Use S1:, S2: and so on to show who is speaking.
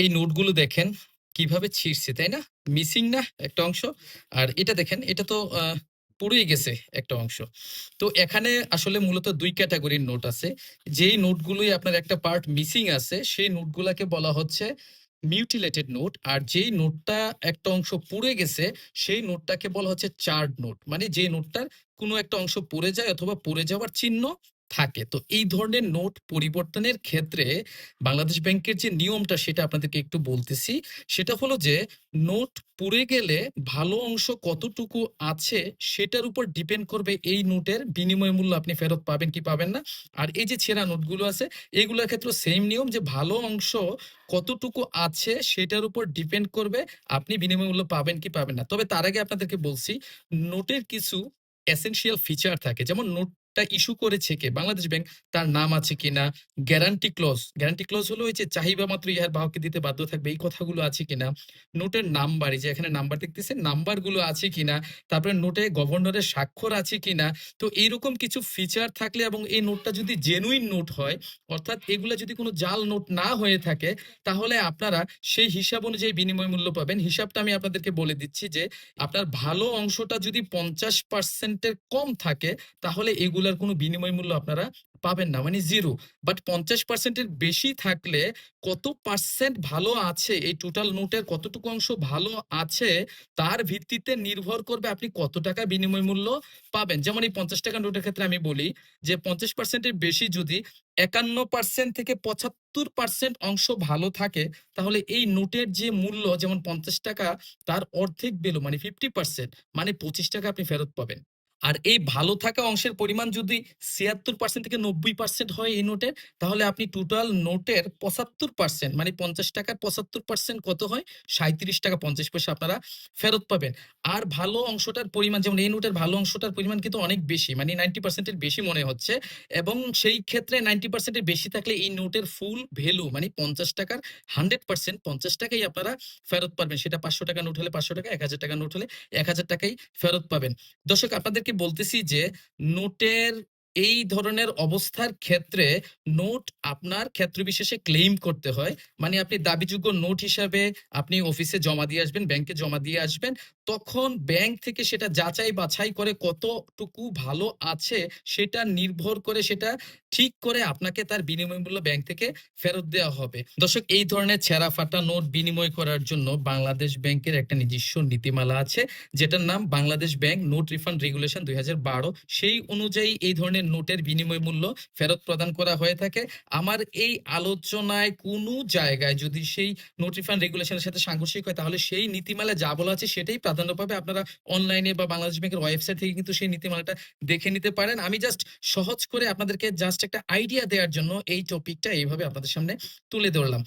S1: এই নোটগুলো দেখেন কীভাবে ছিঁড়ছে, তাই না? মিসিং না একটা অংশ? আর এটা দেখেন এটা তো পুড়েই গেছে একটা অংশ। তো এখানে আসলে মূলত দুই ক্যাটাগরির নোট আছে। যেই নোটগুলোই আপনার একটা পার্ট মিসিং আছে, সেই নোটগুলাকে বলা হচ্ছে মিউটিলেটেড নোট। আর যেই নোটটা একটা অংশ পুড়ে গেছে, সেই নোটটাকে বলা হচ্ছে চার্ড নোট। মানে যে নোটটার কোনো একটা অংশ পড়ে যায় অথবা পড়ে যাওয়ার চিহ্ন থাকে। তো এই ধরনের নোট পরিবর্তনের ক্ষেত্রে বাংলাদেশ ব্যাংকের যে নিয়মটা সেটা আপনাদেরকে একটু বলতেছি। সেটা হলো যে, নোট পুড়ে গেলে ভালো অংশ কতটুকু আছে সেটার উপর ডিপেন্ড করবে এই নোটের বিনিময় মূল্য আপনি ফেরত পাবেন কি পাবেন না। আর এই যে ছেঁড়া নোটগুলো আছে, এগুলোর ক্ষেত্রে সেম নিয়ম যে ভালো অংশ কতটুকু আছে সেটার উপর ডিপেন্ড করবে, আপনি বিনিময় মূল্য পাবেন কি পাবেন না। তবে তার আগে আপনাদেরকে বলছি, নোটের কিছু এসেনশিয়াল ফিচার থাকে। যেমন নোটটা ইস্যু করেছে কে? বাংলাদেশ ব্যাংক। তার নাম আছে কিনা? Guarantee clause. গ্যারান্টি ক্লজ হলো ওই যে চাহিবা মাত্র ইহার বাহককে দিতে বাধ্য থাকবে, এই কথাগুলো আছে কিনা? নোটের নাম্বার যে এখানে নাম্বার দেখতেছেন, নাম্বারগুলো আছে কিনা? তারপরে নোটে গভর্নরের স্বাক্ষর আছে কিনা? তো এইরকম কিছু ফিচার থাকলে এবং এই নোটটা যদি জেনুইন নোট হয়, অর্থাৎ এগুলা যদি কোনো জাল নোট না হয়ে থাকে, তাহলে আপনারা সেই হিসাব অনুযায়ী বিনিময় মূল্য পাবেন। হিসাবটা আমি আপনাদেরকে বলে দিচ্ছি যে, আপনার ভালো অংশটা যদি পঞ্চাশ পার্সেন্টের কম থাকে, তাহলে এগুলার কোনো বিনিময় মূল্য আপনারা পাবেন না। মানে 0 বাট ৫০% এর বেশি থাকলে কত পার্সেন্ট ভালো আছে, এই টোটাল নোটের কতটুকু অংশ ভালো আছে, তার ভিত্তিতে নির্ভর করবে আপনি কত টাকা বিনিময় মূল্য পাবেন। যেমন এই ৳৫০ নোটের ক্ষেত্রে আমি বলি যে পঞ্চাশ পার্সেন্টের বেশি যদি ৫১% থেকে ৭৫% অংশ ভালো থাকে, তাহলে এই নোটের যে মূল্য, যেমন ৳৫০ তার অর্ধেক ভ্যালু মানে 50% মানে ৳২৫ আপনি ফেরত পাবেন। আর এই ভালো থাকা অংশের পরিমাণ যদি ৭৬% থেকে ৯০% হয় এই নোটের তাহলে আপনি টোটাল নোটের ৭৫% মানে পঞ্চাশ টাকার পঁচাত্তর পার্সেন্ট কত হয়? ৳৩৭.৫০ আপনারা ফেরত পাবেন। আর ভালো অংশটার পরিমাণ যেমন এই নোটের ভালো অংশটার পরিমাণ কিন্তু অনেক বেশি মানে 90% এর বেশি মনে হচ্ছে এবং সেই ক্ষেত্রে 90% এর বেশি থাকলে এই নোটের ফুল ভ্যালু মানে পঞ্চাশ টাকার হান্ড্রেড পার্সেন্ট পঞ্চাশ টাকাই আপনারা ফেরত পাবেন। সেটা ৳৫০০ নোট হলে ৳৫০০ ৳১,০০০ নোট হলে ৳১,০০০ টাকাই ফেরত পাবেন। দর্শক আপনাদেরকে বলতেছি যে নোটের এই ধরনের অবস্থার ক্ষেত্রে নোট আপনার ক্ষেত্র বিশেষে ক্লেইম করতে হয়। মানে আপনি দাবিযোগ্য নোট হিসাবে আপনি অফিসে জমা দিয়ে আসবেন, ব্যাংকে জমা দিয়ে আসবেন। তখন ব্যাংক থেকে সেটা যাচাই বাছাই করে কতটুকু ভালো আছে সেটা নির্ভর করে সেটা ঠিক করে আপনাকে তার বিনিময় মূল্য ব্যাংক থেকে ফেরত দেওয়া হবে। দর্শক এই ধরনের ছেঁড়া ফাটা নোট বিনিময় করার জন্য বাংলাদেশ ব্যাংকের একটা নিজস্ব নীতিমালা আছে যেটার নাম Bangladesh bank note refund regulation ২০১২ সেই অনুযায়ী এই ধরনের নোটের বিনিময় মূল্য ফেরত প্রদান করা হয়ে থাকে। আমার এই আলোচনায় কোনো জায়গায় যদি সেই নোট রিফান্ড রেগুলেশনের সাথে সাংঘর্ষিক হয়, তাহলে সেই নীতিমালা যা বলা আছে সেটাই প্রাধান্য পাবে। আপনারা অনলাইনে বা বাংলাদেশ ব্যাংকের ওয়েবসাইট থেকে কিন্তু সেই নীতিমালাটা দেখে নিতে পারেন। আমি জাস্ট সহজ করে আপনাদেরকে জাস্ট একটা আইডিয়া দেওয়ার জন্য এই টপিকটা এইভাবে আপনাদের সামনে তুলে ধরলাম।